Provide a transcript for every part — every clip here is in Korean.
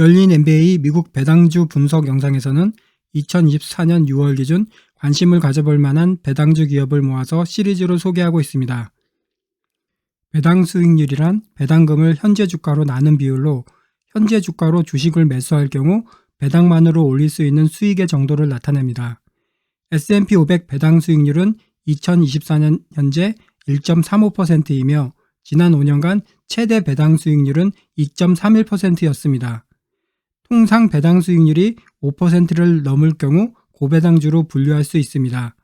열린 NBA 미국 배당주 분석 영상에서는 2024년 6월 기준 관심을 가져볼 만한 배당주 기업을 모아서 시리즈로 소개하고 있습니다. 배당 수익률이란 배당금을 현재 주가로 나눈 비율로 현재 주가로 주식을 매수할 경우 배당만으로 올릴 수 있는 수익의 정도를 나타냅니다. S&P 500 배당 수익률은 2024년 현재 1.35%이며 지난 5년간 최대 배당 수익률은 2.31%였습니다. 통상 배당 수익률이 5%를 넘을 경우 고배당주로 분류할 수 있습니다.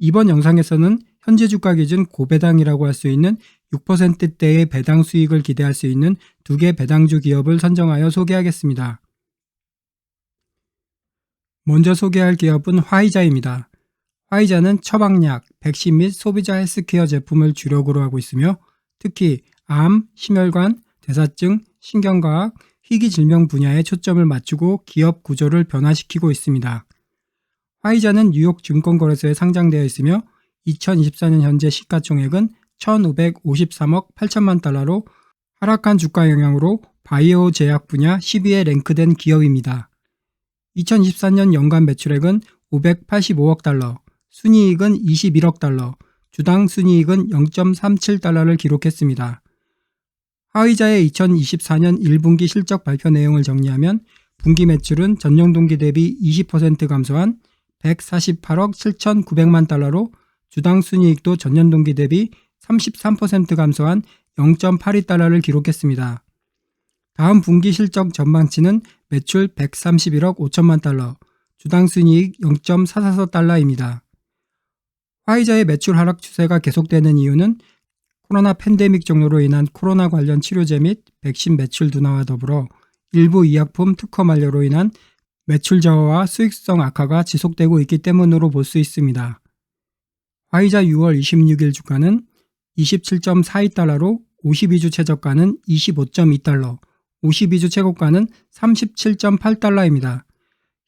이번 영상에서는 현재 주가 기준 고배당이라고 할 수 있는 6%대의 배당 수익을 기대할 수 있는 두 개 배당주 기업을 선정하여 소개하겠습니다. 먼저 소개할 기업은 화이자입니다. 화이자는 처방약, 백신 및 소비자 헬스케어 제품을 주력으로 하고 있으며 특히 암, 심혈관, 대사증, 신경과학, 희귀 질병 분야에 초점을 맞추고 기업 구조를 변화시키고 있습니다. 화이자는 뉴욕 증권거래소에 상장되어 있으며 2024년 현재 시가총액은 1,553억 8천만 달러로 하락한 주가 영향으로 바이오 제약 분야 10위에 랭크된 기업입니다. 2024년 연간 매출액은 585억 달러, 순이익은 21억 달러, 주당 순이익은 0.37달러를 기록했습니다. 화이자의 2024년 1분기 실적 발표 내용을 정리하면 분기 매출은 전년 동기 대비 20% 감소한 148억 7,900만 달러로 주당 순이익도 전년 동기 대비 33% 감소한 0.82달러를 기록했습니다. 다음 분기 실적 전망치는 매출 131억 5천만 달러, 주당 순이익 0.44달러입니다. 화이자의 매출 하락 추세가 계속되는 이유는 코로나 팬데믹 종료로 인한 코로나 관련 치료제 및 백신 매출 둔화와 더불어 일부 의약품 특허 만료로 인한 매출 저하와 수익성 악화가 지속되고 있기 때문으로 볼 수 있습니다. 화이자 6월 26일 주가는 27.42달러로 52주 최저가는 25.2달러, 52주 최고가는 37.8달러입니다.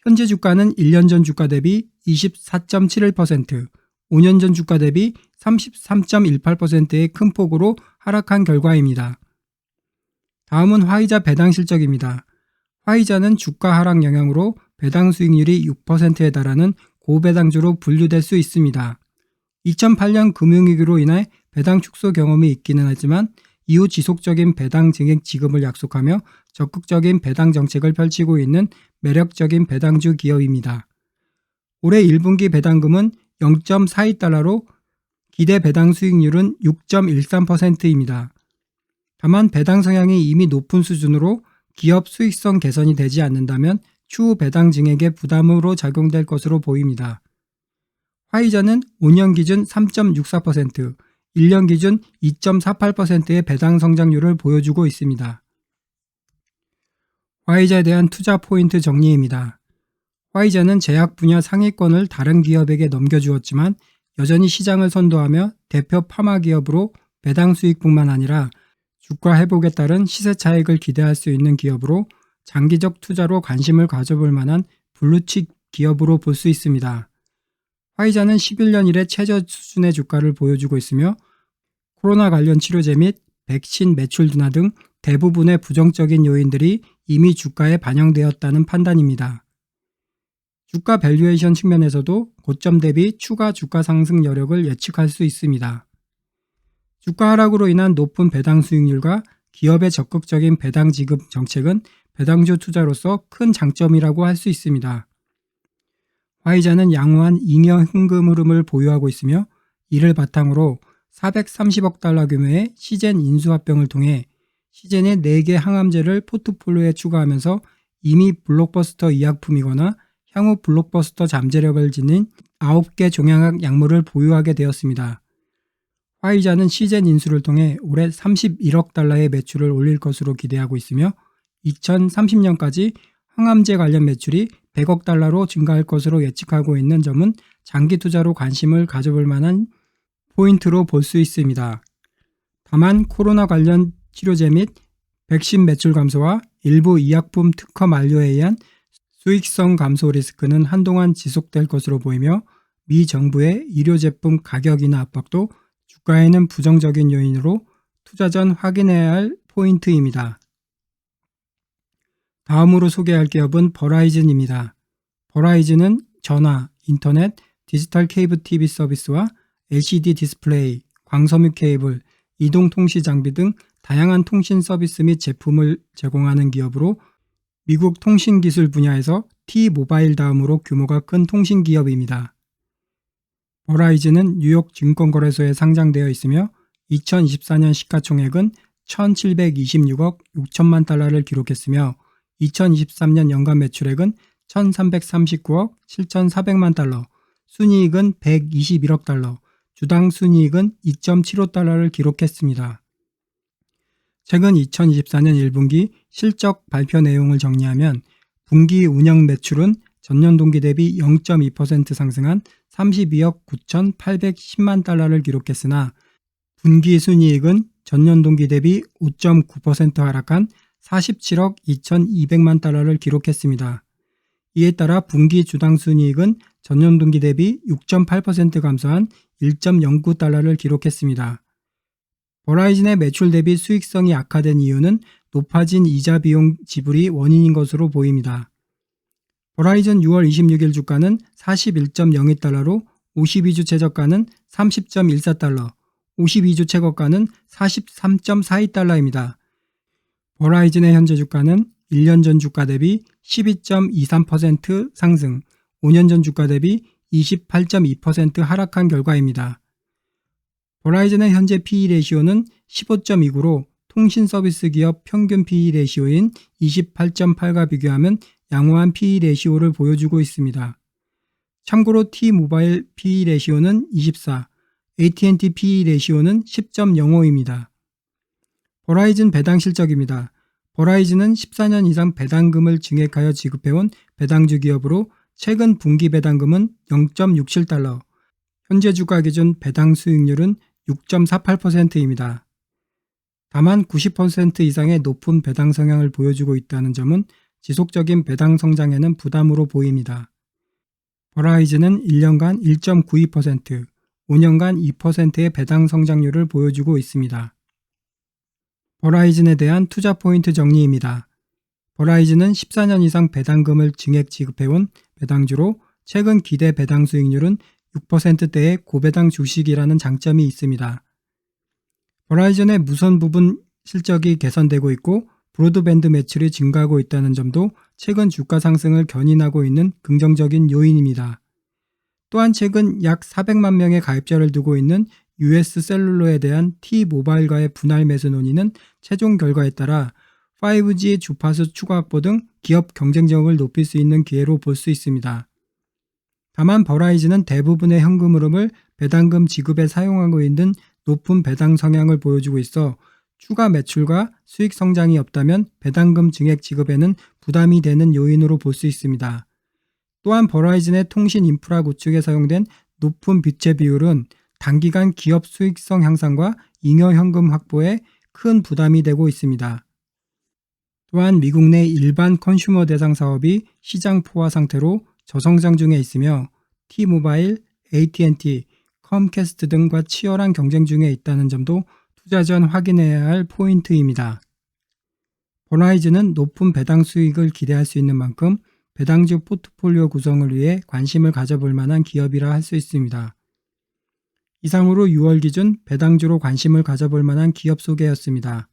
현재 주가는 1년 전 주가 대비 24.71%, 5년 전 주가 대비 33.18%의 큰 폭으로 하락한 결과입니다. 다음은 화이자 배당 실적입니다. 화이자는 주가 하락 영향으로 배당 수익률이 6%에 달하는 고배당주로 분류될 수 있습니다. 2008년 금융위기로 인해 배당 축소 경험이 있기는 하지만 이후 지속적인 배당 증액 지급을 약속하며 적극적인 배당 정책을 펼치고 있는 매력적인 배당주 기업입니다. 올해 1분기 배당금은 0.42달러로 기대 배당 수익률은 6.13%입니다. 다만 배당 성향이 이미 높은 수준으로 기업 수익성 개선이 되지 않는다면 추후 배당 증액의 부담으로 작용될 것으로 보입니다. 화이자는 5년 기준 3.64%, 1년 기준 2.48%의 배당 성장률을 보여주고 있습니다. 화이자에 대한 투자 포인트 정리입니다. 화이자는 제약 분야 상위권을 다른 기업에게 넘겨주었지만 여전히 시장을 선도하며 대표 파마 기업으로 배당 수익뿐만 아니라 주가 회복에 따른 시세 차익을 기대할 수 있는 기업으로 장기적 투자로 관심을 가져볼 만한 블루칩 기업으로 볼 수 있습니다. 화이자는 11년 이래 최저 수준의 주가를 보여주고 있으며 코로나 관련 치료제 및 백신 매출 둔화 등 대부분의 부정적인 요인들이 이미 주가에 반영되었다는 판단입니다. 주가 밸류에이션 측면에서도 고점 대비 추가 주가 상승 여력을 예측할 수 있습니다. 주가 하락으로 인한 높은 배당 수익률과 기업의 적극적인 배당 지급 정책은 배당주 투자로서 큰 장점이라고 할 수 있습니다. 화이자는 양호한 잉여 현금 흐름을 보유하고 있으며 이를 바탕으로 430억 달러 규모의 시젠 인수합병을 통해 시젠의 4개 항암제를 포트폴리오에 추가하면서 이미 블록버스터 의약품이거나 향후 블록버스터 잠재력을 지닌 9개 종양학 약물을 보유하게 되었습니다. 화이자는 시젠 인수를 통해 올해 31억 달러의 매출을 올릴 것으로 기대하고 있으며 2030년까지 항암제 관련 매출이 100억 달러로 증가할 것으로 예측하고 있는 점은 장기 투자로 관심을 가져볼 만한 포인트로 볼 수 있습니다. 다만 코로나 관련 치료제 및 백신 매출 감소와 일부 의약품 특허 만료에 의한 수익성 감소 리스크는 한동안 지속될 것으로 보이며 미 정부의 의료 제품 가격 인하 압박도 주가에는 부정적인 요인으로 투자 전 확인해야 할 포인트입니다. 다음으로 소개할 기업은 버라이즌입니다. 버라이즌은 전화, 인터넷, 디지털 케이블 TV 서비스와 LCD 디스플레이, 광섬유 케이블, 이동 통신 장비 등 다양한 통신 서비스 및 제품을 제공하는 기업으로 미국 통신기술 분야에서 T-모바일 다음으로 규모가 큰 통신기업입니다. 버라이즌은 뉴욕 증권거래소에 상장되어 있으며 2024년 시가총액은 1,726억 6천만 달러를 기록했으며 2023년 연간 매출액은 1,339억 7,400만 달러, 순이익은 121억 달러, 주당 순이익은 2.75달러를 기록했습니다. 최근 2024년 1분기 실적 발표 내용을 정리하면 분기 운영 매출은 전년 동기 대비 0.2% 상승한 32억 9,810만 달러를 기록했으나 분기 순이익은 전년 동기 대비 5.9% 하락한 47억 2,200만 달러를 기록했습니다. 이에 따라 분기 주당 순이익은 전년 동기 대비 6.8% 감소한 1.09달러를 기록했습니다. 버라이즌의 매출 대비 수익성이 악화된 이유는 높아진 이자 비용 지불이 원인인 것으로 보입니다. 버라이즌 6월 26일 주가는 41.02달러로 52주 최저가는 30.14달러, 52주 최고가는 43.42달러입니다. 버라이즌의 현재 주가는 1년 전 주가 대비 12.23% 상승, 5년 전 주가 대비 28.2% 하락한 결과입니다. 버라이즌의 현재 PE 레시오는 15.29로 통신 서비스 기업 평균 PE 레시오인 28.8과 비교하면 양호한 PE 레시오를 보여주고 있습니다. 참고로 T-모바일 PE 레시오는 24, AT&T PE 레시오는 10.05입니다. 버라이즌 배당 실적입니다. 버라이즌은 14년 이상 배당금을 증액하여 지급해온 배당주 기업으로 최근 분기 배당금은 0.67달러, 현재 주가 기준 배당 수익률은 6.48%입니다. 다만 90% 이상의 높은 배당 성향을 보여주고 있다는 점은 지속적인 배당 성장에는 부담으로 보입니다. 버라이즌은 1년간 1.92%, 5년간 2%의 배당 성장률을 보여주고 있습니다. 버라이즌에 대한 투자 포인트 정리입니다. 버라이즌은 14년 이상 배당금을 증액 지급해온 배당주로 최근 기대 배당 수익률은 6%대의 고배당 주식이라는 장점이 있습니다. 버라이즌의 무선 부분 실적이 개선되고 있고 브로드밴드 매출이 증가하고 있다는 점도 최근 주가 상승을 견인하고 있는 긍정적인 요인입니다. 또한 최근 약 400만 명의 가입자를 두고 있는 US 셀룰러에 대한 T-모바일과의 분할 매수 논의는 최종 결과에 따라 5G 주파수 추가 확보 등 기업 경쟁력을 높일 수 있는 기회로 볼 수 있습니다. 다만 버라이즌은 대부분의 현금 흐름을 배당금 지급에 사용하고 있는 높은 배당 성향을 보여주고 있어 추가 매출과 수익 성장이 없다면 배당금 증액 지급에는 부담이 되는 요인으로 볼 수 있습니다. 또한 버라이즌의 통신 인프라 구축에 사용된 높은 빚의 비율은 단기간 기업 수익성 향상과 잉여 현금 확보에 큰 부담이 되고 있습니다. 또한 미국 내 일반 컨슈머 대상 사업이 시장 포화 상태로 저성장 중에 있으며 T-모바일, AT&T, 컴캐스트 등과 치열한 경쟁 중에 있다는 점도 투자 전 확인해야 할 포인트입니다. 버라이즈는 높은 배당 수익을 기대할 수 있는 만큼 배당주 포트폴리오 구성을 위해 관심을 가져볼 만한 기업이라 할 수 있습니다. 이상으로 6월 기준 배당주로 관심을 가져볼 만한 기업 소개였습니다.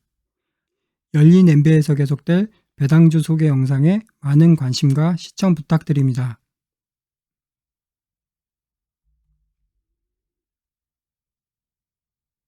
열린 MBA에서 계속될 배당주 소개 영상에 많은 관심과 시청 부탁드립니다.